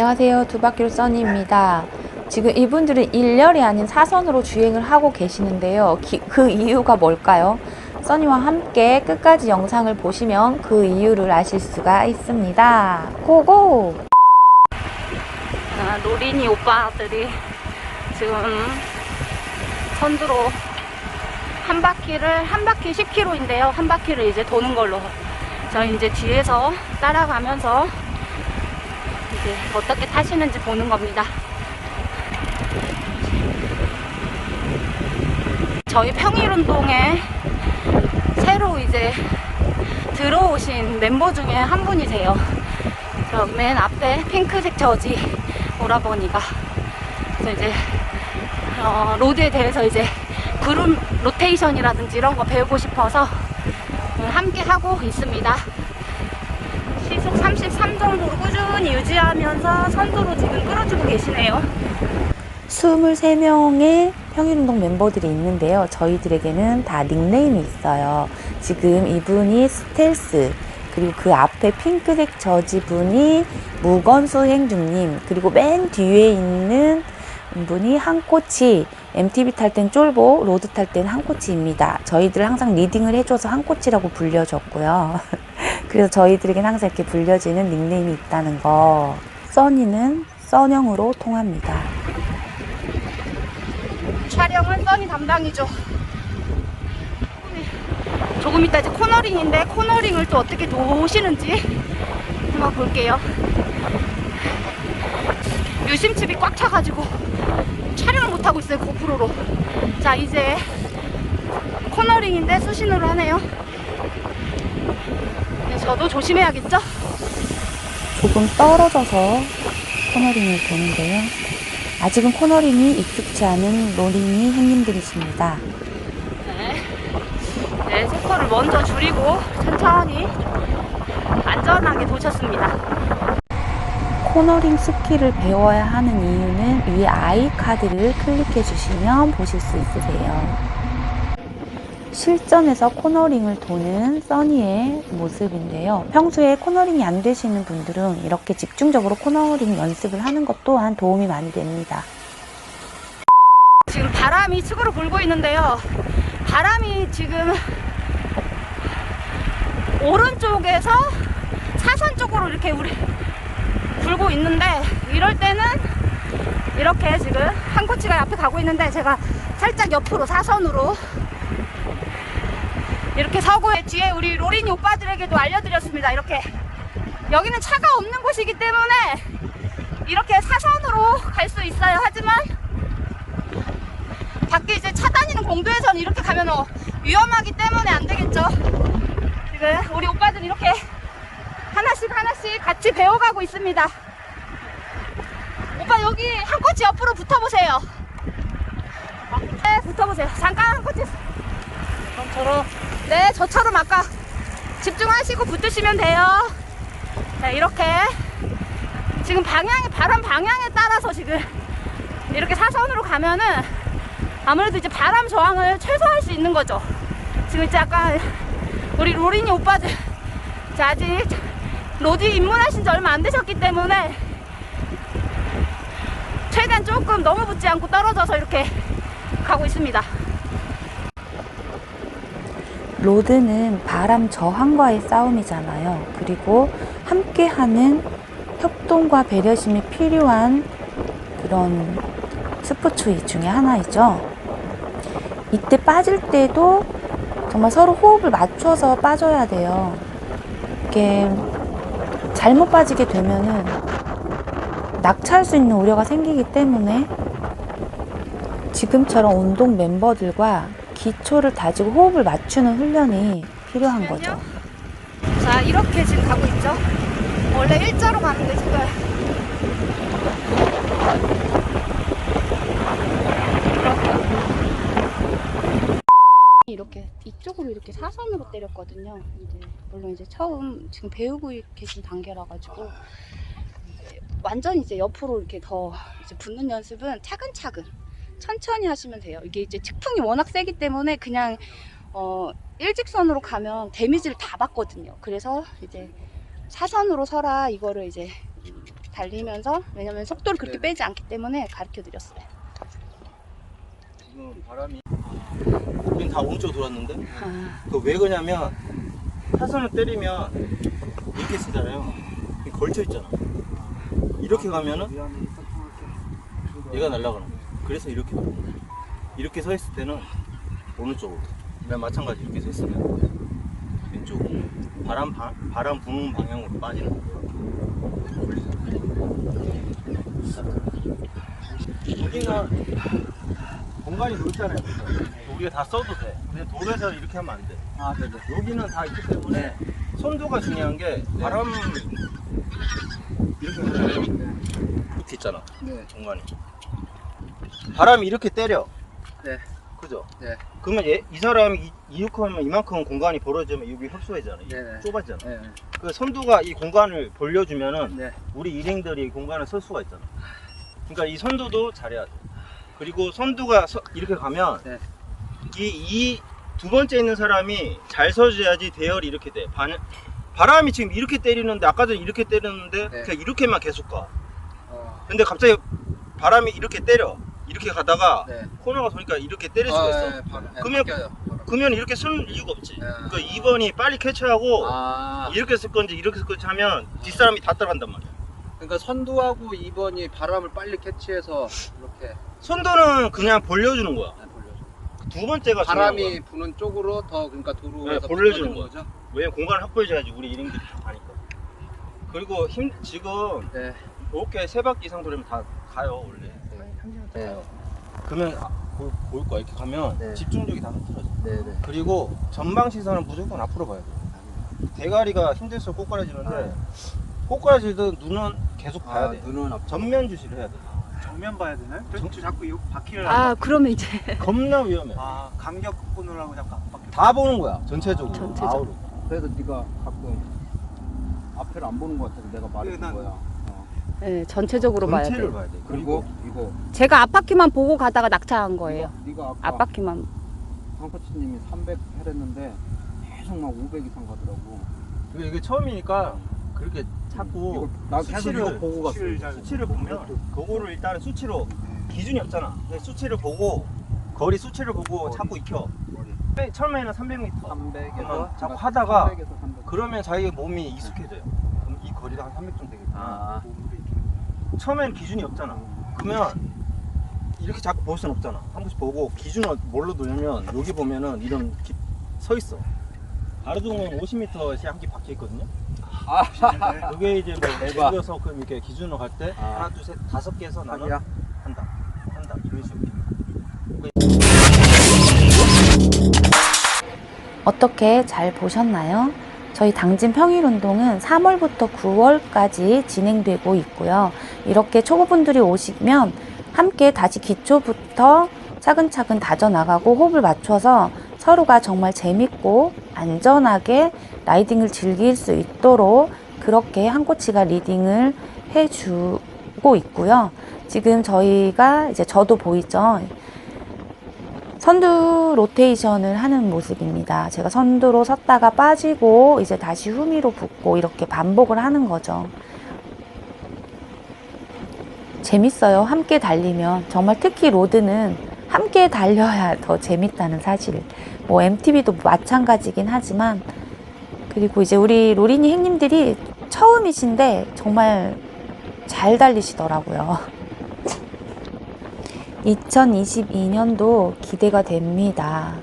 안녕하세요. 두바퀴로 써니입니다. 지금 이분들은 일렬이 아닌 사선으로 주행을 하고 계시는데요. 기- 그 이유가 뭘까요? 써니와 함께 끝까지 영상을 보시면 그 이유를 아실 수가 있습니다. 고고! 아, 노린이 오빠들이 지금 선두로 한 바퀴를 한 바퀴 10km인데요. 한 바퀴를 이제 도는 걸로 저희 이제 뒤에서 따라가면서 이제 어떻게 타시는지 보는 겁니다. 저희 평일운동에 새로 이제 들어오신 멤버 중에 한 분이세요. 저 맨 앞에 핑크색 저지 오라버니가 그래서 이제 어, 로드에 대해서 이제 그룹 로테이션이라든지 이런 거 배우고 싶어서 함께 하고 있습니다. 시속 33 정도로 꾸준히 유지하면서 선두로 지금 끌어주고 계시네요. 23명의 평일운동 멤버들이 있는데요. 저희들에게는 다 닉네임이 있어요. 지금 이분이 스텔스, 그리고 그 앞에 핑크색 저지분이 무건수행주님, 그리고 맨 뒤에 있는 분이 한 코치, MTB 탈 땐 쫄보, 로드 탈 땐 한 코치입니다. 저희들 항상 리딩을 해줘서 한 코치라고 불려줬고요. 그래서 저희들에겐 항상 이렇게 불려지는 닉네임이 있다는 거. 써니는 써령으로 통합니다. 촬영은 써니 담당이죠. 조금 이따 이제 코너링인데 코너링을 또 어떻게 도시는지 한번 볼게요. 유심칩이 꽉 차가지고 촬영을 못하고 있어요 고프로로. 자 이제 코너링인데 수신으로 하네요. 네, 저도 조심해야겠죠? 조금 떨어져서 코너링을 도는데요. 아직은 코너링이 익숙치 않은 로링이 형님들이십니다. 네. 네, 속도를 먼저 줄이고 천천히 안전하게 도셨습니다. 코너링 스킬을 배워야 하는 이유는 위에 아이 카드를 클릭해 주시면 보실 수 있으세요. 실전에서 코너링을 도는 써니의 모습인데요. 평소에 코너링이 안 되시는 분들은 이렇게 집중적으로 코너링 연습을 하는 것 또한 도움이 많이 됩니다. 지금 바람이 측으로 불고 있는데요. 바람이 지금 오른쪽에서 사선 쪽으로 이렇게 우리 불고 있는데 이럴 때는 이렇게 지금 한 코치가 앞에 가고 있는데 제가 살짝 옆으로 사선으로 이렇게 서고 뒤에 우리 로린이 오빠들에게도 알려드렸습니다. 이렇게 여기는 차가 없는 곳이기 때문에 이렇게 사선으로 갈 수 있어요. 하지만 밖에 이제 차 다니는 공도에서는 이렇게 가면 어, 위험하기 때문에 안 되겠죠. 지금 우리 오빠들 이렇게 하나씩 하나씩 같이 배워가고 있습니다. 오빠 여기 한 코치 옆으로 붙어보세요. 네, 붙어보세요. 잠깐 한 코치. 저처럼? 네, 저처럼 아까 집중하시고 붙으시면 돼요. 네, 이렇게 지금 방향이 바람 방향에 따라서 지금 이렇게 사선으로 가면은 아무래도 이제 바람 저항을 최소화할 수 있는 거죠. 지금 이제 약간 우리 로린이 오빠들 이제 아직 로디 입문하신 지 얼마 안 되셨기 때문에 최대한 조금 너무 붙지 않고 떨어져서 이렇게 가고 있습니다. 로드는 바람 저항과의 싸움이잖아요. 그리고 함께하는 협동과 배려심이 필요한 그런 스포츠 중에 하나이죠. 이때 빠질 때도 정말 서로 호흡을 맞춰서 빠져야 돼요. 이게 잘못 빠지게 되면은 낙차할 수 있는 우려가 생기기 때문에 지금처럼 운동 멤버들과 기초를 다지고 호흡을 맞추는 훈련이 필요한 거죠. 자, 이렇게 지금 가고 있죠. 원래 일자로 가는데 지금 이렇게 이렇게 사선으로 때렸거든요. 이제 물론 이제 처음 지금 배우고 계신 단계라 가지고 완전 이제 옆으로 이렇게 더 이제 붙는 연습은 차근차근 천천히 하시면 돼요. 이게 이제 측풍이 워낙 세기 때문에 그냥 어 일직선으로 가면 데미지를 다 받거든요. 그래서 이제 사선으로 서라 이거를 이제 달리면서 왜냐면 속도를 그렇게 네. 빼지 않기 때문에 가르쳐 드렸어요. 지금 바람이 우린 다 오른쪽 돌았는데 아, 그왜 그러냐면 타선을 때리면 이렇게 쓰잖아요. 걸쳐 있잖아. 이렇게 가면은 얘가 날아가는 거야. 그래서 이렇게 가는 거야. 이렇게 서 있을 때는 오른쪽으로. 그냥 마찬가지 이렇게 서 있으면 왼쪽으로. 바람 바, 바람 부는 방향으로 빠지는 거야. 여기는 공간이 넓잖아요. 우리가 다 써도 돼. 근데 돌에서 이렇게 하면 안 돼. 아, 네네. 여기는 다 있기 때문에 손도가 중요한 게 바람 이렇게 하잖아요. 이렇게 있잖아. 네. 공간이. 바람이 이렇게 때려. 네. 그죠? 네. 그러면 얘, 이 사람이 이- 이륙하면 이만큼 공간이 벌어지면 여기 협소해잖아. 네네. 좁아지잖아. 네. 그 선두가 이 공간을 벌려주면은 네. 우리 일행들이 공간을 쓸 수가 있잖아. 그러니까 이 선두도 잘해야 돼. 그리고 선두가 서- 이렇게 가면 네. 이 두 번째 있는 사람이 잘 서줘야지 대열이 이렇게 돼. 반, 바람이 지금 이렇게 때리는데 아까 전에 이렇게 때렸는데 네. 그냥 이렇게만 계속 가. 어. 근데 갑자기 바람이 이렇게 때려. 이렇게 가다가 네. 코너가 도니까 이렇게 때릴 수가 있어. 네, 바로, 네, 그러면- 바뀌어요. 그러면 이렇게 쓸 이유가 없지. 네. 그러니까 2번이 빨리 캐치하고 아, 이렇게 쓸 건지 이렇게 쓸 건지 하면 뒷 사람이 다 따라간단 말이야. 그러니까 선두하고 2번이 바람을 빨리 캐치해서 이렇게 선두는 그냥 벌려주는 거야. 네. 두 번째가 중요한 거야. 바람이 부는 쪽으로 더 그러니까 도로에서 네, 돌려주는 붙어주는 거죠. 왜냐면 공간을 확보해줘야지 우리 일행들이 다 가니까. 그리고 힘 지금 네. 이렇게 세 바퀴 이상 돌리면 다 가요 원래. 네. 가요. 그러면 아, 보, 보일 거야 이렇게 가면 네. 집중력이 다 흐트러져. 네, 네. 그리고 전방 시선은 무조건 앞으로 봐야 돼. 대가리가 힘들수록 꼬꾸라지는데 꼬꾸라지든 눈은 계속 봐야 아, 돼. 눈은 앞. 전면 주시를 해야 돼. 정면 봐야 되나요? 저, 저 자꾸 이 바퀴를 아 그러면 이제 겁나 위험해. 아 간격 보느라고 자꾸 앞바퀴 다 보는 거야 전체적으로. 전체적으로. 아우로. 그래서 네가 가끔 앞에를 안 보는 것 같아서 내가 말해준 난- 거야. 어. 네, 전체적으로 봐야 전체를 돼요. 봐야 돼. 그리고 이거 제가 앞바퀴만 보고 가다가 낙차한 거예요. 네가 아까 앞바퀴만. 황코치님이 300 해랬는데 계속 막 500 이상 가더라고. 이게, 이게 처음이니까 그렇게 자꾸 이거 나 계속 수치를 보고 갔어. 수치를 잘- 수치를 보면 그거를 일단은 수치로 기준이 없잖아. 근데 수치를 보고 거리 수치를 보고 거리. 자꾸 익혀. 빼- 처음에는 300m. 300에서 어, 자꾸 하다가 300에서 300. 그러면 자기 몸이 익숙해져요. 그럼 이 거리가 한 300 정도 되겠구나. 아. 처음엔 기준이 없잖아. 그러면 이렇게 자꾸 볼 수는 없잖아. 한 번씩 보고 기준을 뭘로 두냐면 여기 보면은 이런 기- 서 있어. 가로등은 50m씩 한 개 박혀 있거든요. 그게 이제 뭐 대박. 들어서 그럼 이렇게 기준으로 갈 때 아. 하나 둘 셋 다섯 개에서 나는? 한다 한다 이런 식으로. 어떻게 잘 보셨나요? 저희 당진 평일 운동은 3월부터 9월까지 진행되고 있고요. 이렇게 초보분들이 오시면 함께 다시 기초부터 차근차근 다져나가고 호흡을 맞춰서 서로가 정말 재밌고 안전하게 라이딩을 즐길 수 있도록 그렇게 한 코치가 리딩을 해주고 있고요. 지금 저희가 이제 저도 보이죠? 선두 로테이션을 하는 모습입니다. 제가 선두로 섰다가 빠지고 이제 다시 후미로 붙고 이렇게 반복을 하는 거죠. 재밌어요. 함께 달리면. 정말 특히 로드는 함께 달려야 더 재밌다는 사실. 뭐 MTB도 마찬가지긴 하지만 그리고 이제 우리 로리니 행님들이 처음이신데 정말 잘 달리시더라고요. 2022년도 기대가 됩니다.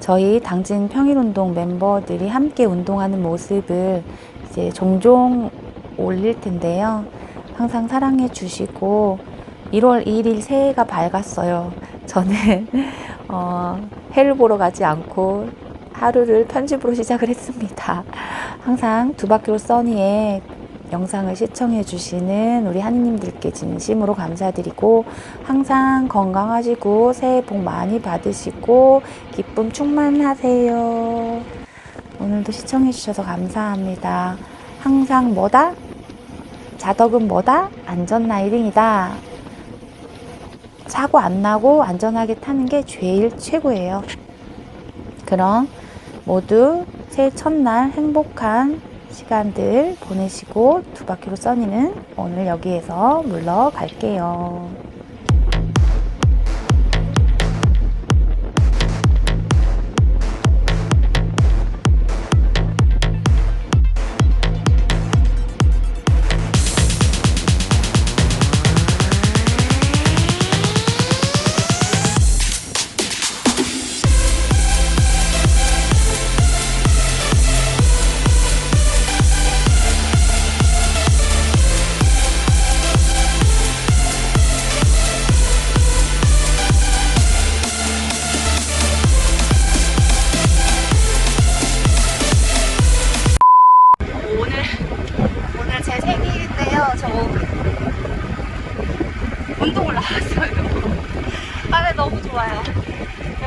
저희 당진 평일운동 멤버들이 함께 운동하는 모습을 이제 종종 올릴 텐데요. 항상 사랑해 주시고 1월 1일 새해가 밝았어요. 저는 어, 해를 보러 가지 않고 하루를 편집으로 시작을 했습니다. 항상 두 바퀴로 써니의 영상을 시청해 주시는 우리 하느님들께 진심으로 감사드리고 항상 건강하시고 새해 복 많이 받으시고 기쁨 충만하세요. 오늘도 시청해 주셔서 감사합니다. 항상 뭐다? 자덕은 뭐다? 안전 라이딩이다. 사고 안 나고 안전하게 타는 게 제일 최고예요. 그럼 모두 새해 첫날 행복한 시간들 보내시고 두 바퀴로 써니는 오늘 여기에서 물러갈게요.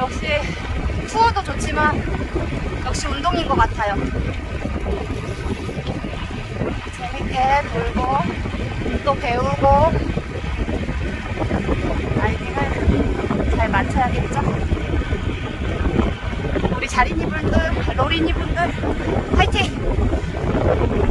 역시 투어도 좋지만 역시 운동인 것 같아요. 재밌게 놀고 또 배우고 라이딩을 잘 마쳐야겠죠? 우리 자린이 분들, 로린이 분들, 화이팅!